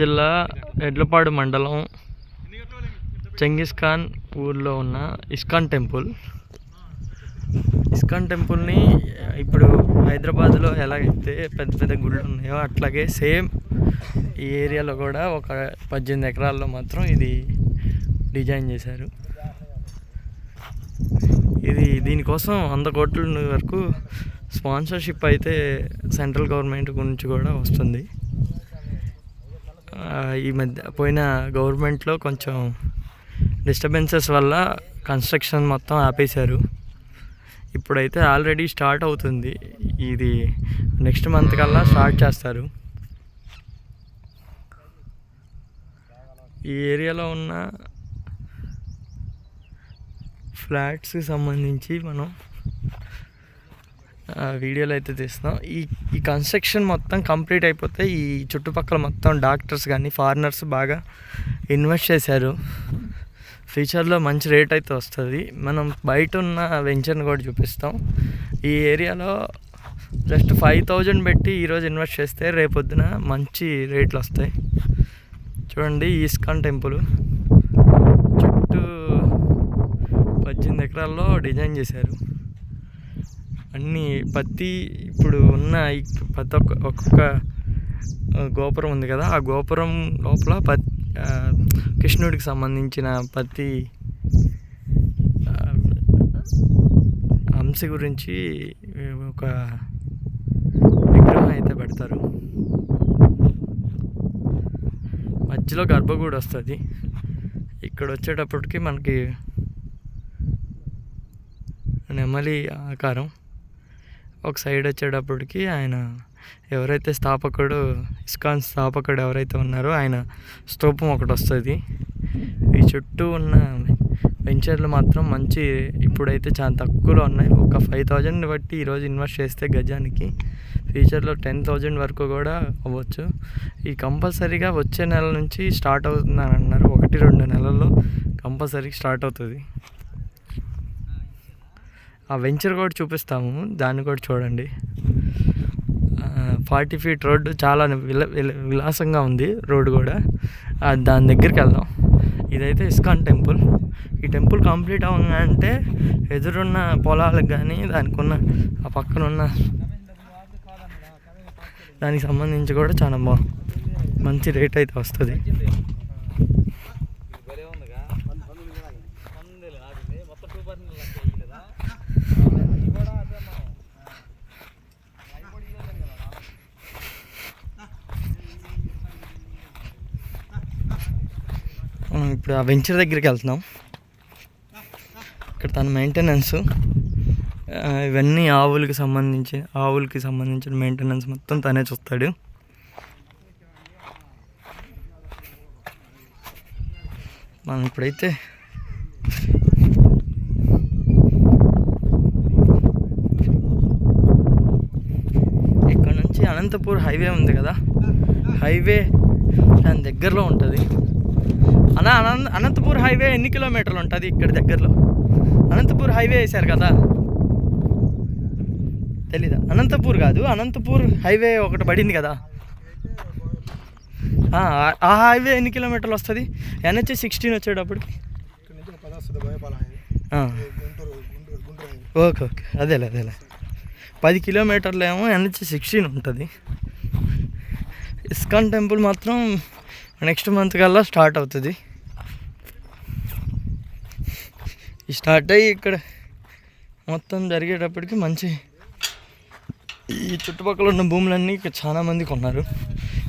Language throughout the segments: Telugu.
జిల్లా ఎడ్లపాడు మండలం చెంగిస్ ఖాన్ ఊర్లో ఉన్న ఇస్కాన్ టెంపుల్. ఇస్కాన్ టెంపుల్ని ఇప్పుడు హైదరాబాద్లో ఎలాగైతే పెద్ద పెద్ద గుళ్ళు ఉన్నాయో అట్లాగే సేమ్ ఈ ఏరియాలో కూడా ఒక పద్దెనిమిది ఎకరాల్లో మాత్రం ఇది డిజైన్ చేశారు. ఇది దీనికోసం వంద కోట్ల వరకు స్పాన్సర్షిప్ అయితే సెంట్రల్ గవర్నమెంట్ గురించి కూడా వస్తుంది. ఈ మధ్య పోయిన గవర్నమెంట్లో కొంచెం డిస్టర్బెన్సెస్ వల్ల కన్స్ట్రక్షన్ మొత్తం ఆపేశారు. ఇప్పుడైతే ఆల్రెడీ స్టార్ట్ అవుతుంది. ఇది నెక్స్ట్ మంత్ కల్లా స్టార్ట్ చేస్తారు. ఈ ఏరియాలో ఉన్న ఫ్లాట్స్కి సంబంధించి మనం వీడియోలు అయితే తీస్తున్నాం. ఈ ఈ కన్స్ట్రక్షన్ మొత్తం కంప్లీట్ అయిపోతే ఈ చుట్టుపక్కల మొత్తం డాక్టర్స్ కానీ ఫారినర్స్ బాగా ఇన్వెస్ట్ చేశారు. ఫ్యూచర్లో మంచి రేట్ అయితే వస్తుంది. మనం బయట ఉన్న వెంచర్ని కూడా చూపిస్తాం. ఈ ఏరియాలో జస్ట్ ఫైవ్ థౌజండ్ పెట్టి ఈరోజు ఇన్వెస్ట్ చేస్తే రేపొద్దున మంచి రేట్లు వస్తాయి. చూడండి ఈస్కాన్ టెంపుల్ చుట్టూ పద్దెనిమిది ఎకరాల్లో డిజైన్ చేశారు. అన్నీ ప్రతి ఇప్పుడు ఉన్న ప్రతి ఒక్క ఒక్కొక్క గోపురం ఉంది కదా ఆ గోపురం లోపల పత్ కృష్ణుడికి సంబంధించిన ప్రతి అంశ గురించి ఒక విగ్రహం అయితే పెడతారు. మధ్యలో గర్భగూడి వస్తుంది. ఇక్కడ వచ్చేటప్పటికి మనకి నెమలి ఆకారం. ఒక సైడ్ వచ్చేటప్పటికి ఆయన ఎవరైతే స్థాపకుడు ఇస్కాన్ స్థాపకుడు ఎవరైతే ఉన్నారో ఆయన స్తూపం ఒకటి వస్తుంది. ఈ చుట్టూ ఉన్న వెంచర్లు మాత్రం మంచి ఇప్పుడైతే చాలా తక్కువలో ఉన్నాయి. ఒక ఫైవ్ థౌజండ్ బట్టి ఈరోజు ఇన్వెస్ట్ చేస్తే గజానికి ఫ్యూచర్లో టెన్ థౌజండ్ వరకు కూడా అవ్వచ్చు. ఈ కంపల్సరీగా వచ్చే నెల నుంచి స్టార్ట్ అవుతుందని అన్నారు. ఒకటి రెండు నెలల్లో కంపల్సరీ స్టార్ట్ అవుతుంది. ఆ వెంచర్ కూడా చూపిస్తాము దాన్ని కూడా చూడండి. ఫార్టీ ఫీట్ రోడ్డు చాలా విల విలాసంగా ఉంది రోడ్డు కూడా. దాని దగ్గరికి వెళ్దాం. ఇదైతే ఇస్కాన్ టెంపుల్. ఈ టెంపుల్ కంప్లీట్ అవ్వగానే ఎదురున్న పొలాలకు కానీ దానికి ఉన్న ఆ పక్కన ఉన్న దానికి సంబంధించి కూడా చాలా బాగు మంచి రేట్ అయితే వస్తుంది. ఇప్పుడు ఆ వెంచర్ దగ్గరికి వెళ్తున్నాం. ఇక్కడ తన మెయింటెనెన్స్ ఇవన్నీ ఆవులకి సంబంధించి ఆవులకి సంబంధించిన మెయింటెనెన్స్ మొత్తం తనే చూస్తాడు. మనం ఇప్పుడైతే ఇక్కడ నుంచి అనంతపూర్ హైవే ఉంది కదా. హైవే దాని దగ్గరలో ఉంటుంది. అన్న అనంత అనంతపూర్ హైవే ఎన్ని కిలోమీటర్లు ఉంటుంది ఇక్కడ దగ్గరలో? అనంతపూర్ హైవే వేశారు కదా? తెలీదా? అనంతపూర్ కాదు అనంతపూర్ హైవే ఒకటి పడింది కదా? ఆ, హైవే ఎన్ని కిలోమీటర్లు వస్తుంది? ఎన్హెచ్ సిక్స్టీన్ వచ్చేటప్పటికి? Okay okay. అదేలే అదేలే. పది కిలోమీటర్లు ఏమో ఎన్హెచ్ సిక్స్టీన్ ఉంటుంది. ఇస్కాన్ టెంపుల్ మాత్రం నెక్స్ట్ మంత్ కల్లా స్టార్ట్ అవుతుంది. స్టార్ట్ అయ్యి ఇక్కడ మొత్తం జరిగేటప్పటికి మంచి ఈ చుట్టుపక్కల ఉన్న భూములన్నీ ఇక్కడ చాలామంది కొన్నారు.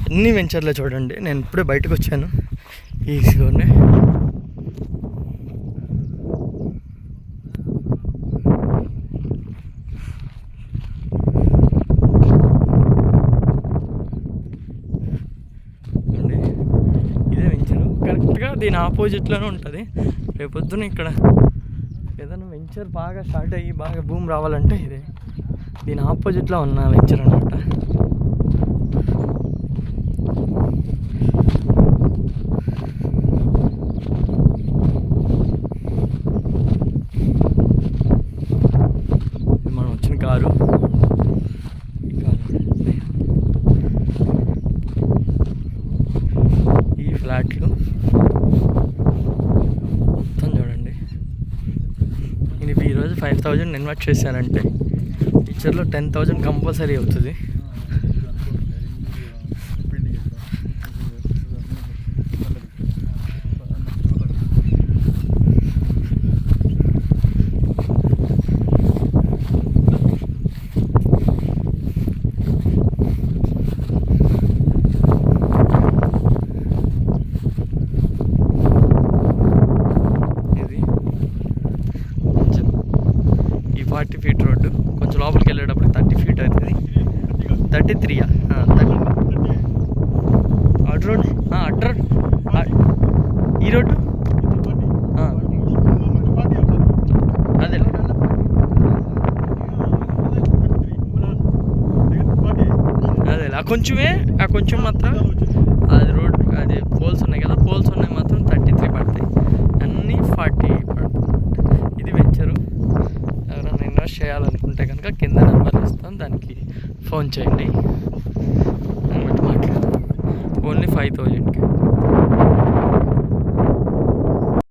అన్ని వెంచర్లే చూడండి. నేను ఇప్పుడే బయటకు వచ్చాను. ఈజీగానే అండి ఇదే వెంచరు కరెక్ట్గా దీని ఆపోజిట్లోనే ఉంటుంది. రేపొద్దున ఇక్కడ ఏదైనా వెంచర్ బాగా స్టార్ట్ అయ్యి బాగా భూమి రావాలంటే ఇదే. దీని ఆపోజిట్లో ఉన్న వెంచర్ అనమాట ఇది మనం వచ్చిన కారు ఈ కారు ఫ్లాట్లు మొత్తం చూడండి నేను ఈరోజు ఫైవ్ థౌజండ్ ఇన్వెస్ట్ చేశానంటే. ఫ్యూచర్లో టెన్ థౌజండ్ కంపల్సరీ అవుతుంది ఇది కొంచెం ఈ ఫార్టీ ఫీట్ రోడ్డు కొంచెం లోపలికి వెళ్ళేటప్పుడు థర్టీ ఫీట్ అవుతుంది థర్టీ త్రీయా థర్టీ అటు రోడ్ అటు రోడ్ ఈ రోడ్డు? అదే. అదేలే అదే ఆ కొంచెమే ఆ కొంచెం మాత్రం అది రోడ్ అది పోల్స్ ఉన్నాయి కదా పోల్స్ ఉన్నాయి మాత్రం థర్టీ త్రీ పడతాయి. అన్నీ ఫార్టీ ఇది వెంచరు ఎవరైనా ఇన్వెస్ట్ చేయాలనుకుంటే కనుక కింద నెంబర్ ఇస్తాను దానికి ఫోన్ చేయండి. దాన్ని బట్టి మాట్లాడదాం ఓన్లీ ఫైవ్ థౌజండ్కి